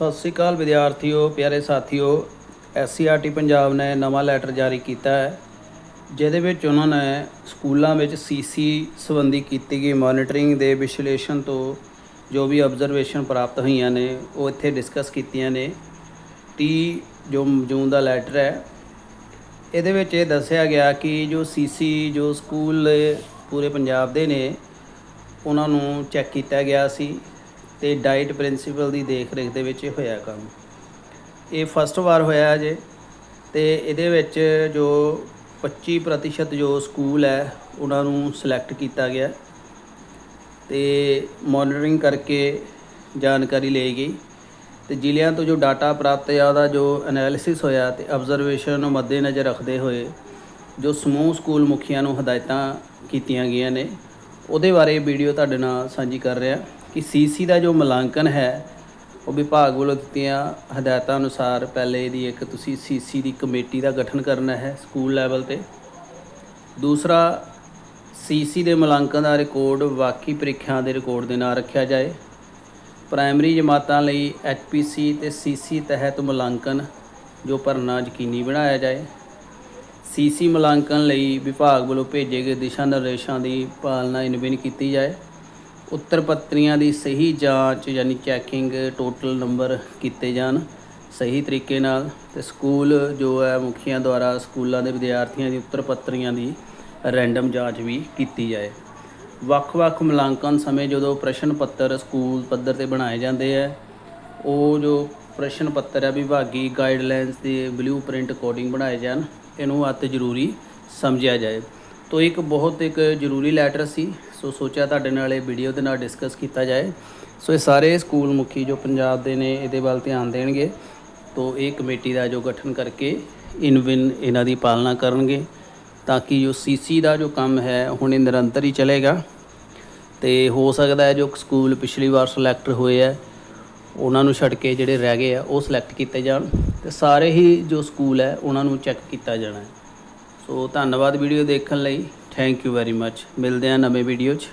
ਸਤਿ ਸ੍ਰੀ ਅਕਾਲ ਵਿਦਿਆਰਥੀਓ, ਪਿਆਰੇ ਸਾਥੀਓ ਐਸਸੀਆਰਟੀ ਪੰਜਾਬ ਨੇ ਨਵਾਂ ਲੈਟਰ ਜਾਰੀ ਕੀਤਾ ਹੈ, ਜਿਹਦੇ ਵਿੱਚ ਉਹਨਾਂ ਨੇ ਸਕੂਲਾਂ ਵਿੱਚ ਸੀਸੀ ਸੰਬੰਧੀ ਕੀਤੀ ਗਈ ਮੋਨੀਟਰਿੰਗ ਦੇ ਵਿਸ਼ਲੇਸ਼ਣ ਤੋਂ ਜੋ ਵੀ ਆਬਜ਼ਰਵੇਸ਼ਨ ਪ੍ਰਾਪਤ ਹੋਈਆਂ ਨੇ, ਉਹ ਇੱਥੇ ਡਿਸਕਸ ਕੀਤੀਆਂ ਨੇ। 30 ਜੋ ਜੂਨ ਦਾ ਲੈਟਰ ਹੈ, ਇਹਦੇ ਵਿੱਚ ਇਹ ਦੱਸਿਆ ਗਿਆ ਕਿ ਜੋ ਸੀਸੀ ਜੋ ਸਕੂਲ ਪੂਰੇ ਪੰਜਾਬ ਦੇ ਨੇ, ਉਹਨਾਂ ਨੂੰ ਚੈੱਕ ਕੀਤਾ ਗਿਆ ਸੀ। ਤੇ ਡਾਈਟ ਪ੍ਰਿੰਸੀਪਲ ਦੀ ਦੇਖ ਰੇਖ ਦੇ ਵਿੱਚ ਇਹ ਹੋਇਆ ਕੰਮ। ਇਹ ਫਸਟ ਵਾਰ ਹੋਇਆ ਜੇ ਤੇ ਇਹਦੇ ਵਿੱਚ ਜੋ 25% ਜੋ ਸਕੂਲ ਹੈ, ਉਹਨਾਂ ਨੂੰ ਸਿਲੈਕਟ ਕੀਤਾ ਗਿਆ ਤੇ ਮੋਨੀਟਰਿੰਗ ਕਰਕੇ ਜਾਣਕਾਰੀ ਲਈ ਗਈ ਤੇ ਜ਼ਿਲ੍ਹਿਆਂ ਤੋਂ ਜੋ ਡਾਟਾ ਪ੍ਰਾਪਤ ਆ, ਉਹਦਾ ਜੋ ਐਨਾਲਿਸਿਸ ਹੋਇਆ ਤੇ ਆਬਜ਼ਰਵੇਸ਼ਨ ਨੂੰ ਮੱਦੇਨਜ਼ਰ ਰੱਖਦੇ ਹੋਏ ਜੋ ਸਮੂਹ ਸਕੂਲ ਮੁਖੀਆਂ ਨੂੰ ਹਦਾਇਤਾਂ ਕੀਤੀਆਂ ਗਈਆਂ ਨੇ, ਉਹਦੇ ਬਾਰੇ ਵੀਡੀਓ ਤੁਹਾਡੇ ਨਾਲ ਸਾਂਝੀ ਕਰ ਰਿਹਾ। ਕਿ ਸੀਸੀ ਦਾ ਜੋ ਮੁਲਾਂਕਣ ਹੈ, ਉਹ ਵਿਭਾਗ ਵੱਲੋਂ ਦਿੱਤੀਆਂ ਹਦਾਇਤਾਂ ਅਨੁਸਾਰ ਪਹਿਲੇ ਇਹਦੀ ਇੱਕ ਤੁਸੀਂ ਸੀਸੀ ਦੀ ਕਮੇਟੀ ਦਾ ਗਠਨ ਕਰਨਾ ਹੈ ਸਕੂਲ ਲੈਵਲ ਤੇ। ਦੂਸਰਾ, ਸੀਸੀ ਦੇ ਮੁਲਾਂਕਣ ਦਾ ਰਿਕਾਰਡ ਬਾਕੀ ਪ੍ਰੀਖਿਆ ਦੇ ਰਿਕਾਰਡ ਦੇ ਨਾਲ ਰੱਖਿਆ ਜਾਏ। ਪ੍ਰਾਇਮਰੀ ਜਮਾਤਾਂ ਲਈ ਐਚਪੀਸੀ ਤੇ ਸੀਸੀ ਤਹਿਤ ਮੁਲਾਂਕਣ ਜੋ ਭਰਨਾ ਯਕੀਨੀ ਬਣਾਇਆ ਜਾਏ। ਸੀਸੀ ਮੁਲਾਂਕਣ ਲਈ ਵਿਭਾਗ ਵੱਲੋਂ ਭੇਜੇ ਗਏ ਦਿਸ਼ਾ ਨਿਰਦੇਸ਼ਾਂ ਦੀ ਪਾਲਣਾ ਇਨਵਿਨ ਕੀਤੀ ਜਾਏ। ਉੱਤਰ ਪੱਤਰੀਆਂ ਦੀ ਸਹੀ ਜਾਂਚ ਯਾਨੀ ਚੈਕਿੰਗ ਟੋਟਲ ਨੰਬਰ ਕੀਤੇ ਜਾਣ ਸਹੀ ਤਰੀਕੇ ਨਾਲ ਤੇ ਸਕੂਲ ਜੋ ਹੈ ਮੁਖੀਆਂ ਦੁਆਰਾ ਸਕੂਲਾਂ ਦੇ ਵਿਦਿਆਰਥੀਆਂ ਦੀ ਉੱਤਰ ਪੱਤਰੀਆਂ ਦੀ ਰੈਂਡਮ ਜਾਂਚ ਵੀ ਕੀਤੀ ਜਾਏ। ਵੱਖ-ਵੱਖ ਮੁਲਾਂਕਣ ਸਮੇਂ ਜਦੋਂ ਪ੍ਰਸ਼ਨ ਪੱਤਰ ਸਕੂਲ ਪੱਧਰ ਤੇ ਬਣਾਏ ਜਾਂਦੇ ਹੈ ਉਹ ਜੋ ਪ੍ਰਸ਼ਨ ਪੱਤਰ ਹੈ ਵਿਭਾਗੀ ਗਾਈਡਲਾਈਨਸ ਦੇ ਬਲੂਪ੍ਰਿੰਟ ਅਕੋਰਡਿੰਗ ਬਣਾਏ ਜਾਣ, ਇਹਨੂੰ ਅਤ ਜ਼ਰੂਰੀ ਸਮਝਿਆ ਜਾਏ। ਤੋ ਇੱਕ ਬਹੁਤ ਇੱਕ ਜ਼ਰੂਰੀ ਲੈਟਰ ਸੀ, ਸੋ ਸੋਚਿਆ ਤੁਹਾਡੇ ਨਾਲ ਇਹ ਵੀਡੀਓ ਦੇ ਨਾਲ ਡਿਸਕਸ ਕੀਤਾ ਜਾਏ। ਸੋ ਇਹ ਸਾਰੇ ਸਕੂਲ ਮੁਖੀ ਜੋ ਪੰਜਾਬ ਦੇ ਨੇ, ਇਹਦੇ ਵੱਲ ਧਿਆਨ ਦੇਣਗੇ। ਤੋ ਇਹ ਕਮੇਟੀ ਦਾ ਜੋ ਗਠਨ ਕਰਕੇ ਇਨ ਵਿਨ ਇਹਨਾਂ ਦੀ ਪਾਲਣਾ ਕਰਨਗੇ, ਤਾਂ ਕਿ ਜੋ ਸੀਸੀ ਦਾ ਜੋ ਕੰਮ ਹੈ, ਹੁਣ ਇਹ ਨਿਰੰਤਰ ਹੀ ਚੱਲੇਗਾ। ਤੇ ਹੋ ਸਕਦਾ ਹੈ ਜੋ ਸਕੂਲ ਪਿਛਲੀ ਵਾਰ ਸਿਲੈਕਟ ਹੋਏ ਆ ਉਹਨਾਂ ਨੂੰ ਛੱਡ ਕੇ ਜਿਹੜੇ ਰਹਿ ਗਏ ਆ, ਉਹ ਸਿਲੈਕਟ ਕੀਤੇ ਜਾਣ। ਤੇ ਸਾਰੇ ਹੀ ਜੋ ਸਕੂਲ ਹੈ, ਉਹਨਾਂ ਨੂੰ ਚੈੱਕ ਕੀਤਾ ਜਾਣਾ ਹੈ। ਸੋ ਧੰਨਵਾਦ ਵੀਡੀਓ ਦੇਖਣ ਲਈ। ਥੈਂਕ ਯੂ ਵੈਰੀ ਮੱਚ ਮਿਲਦੇ ਹਾਂ ਨਵੇਂ ਵੀਡੀਓ 'ਚ।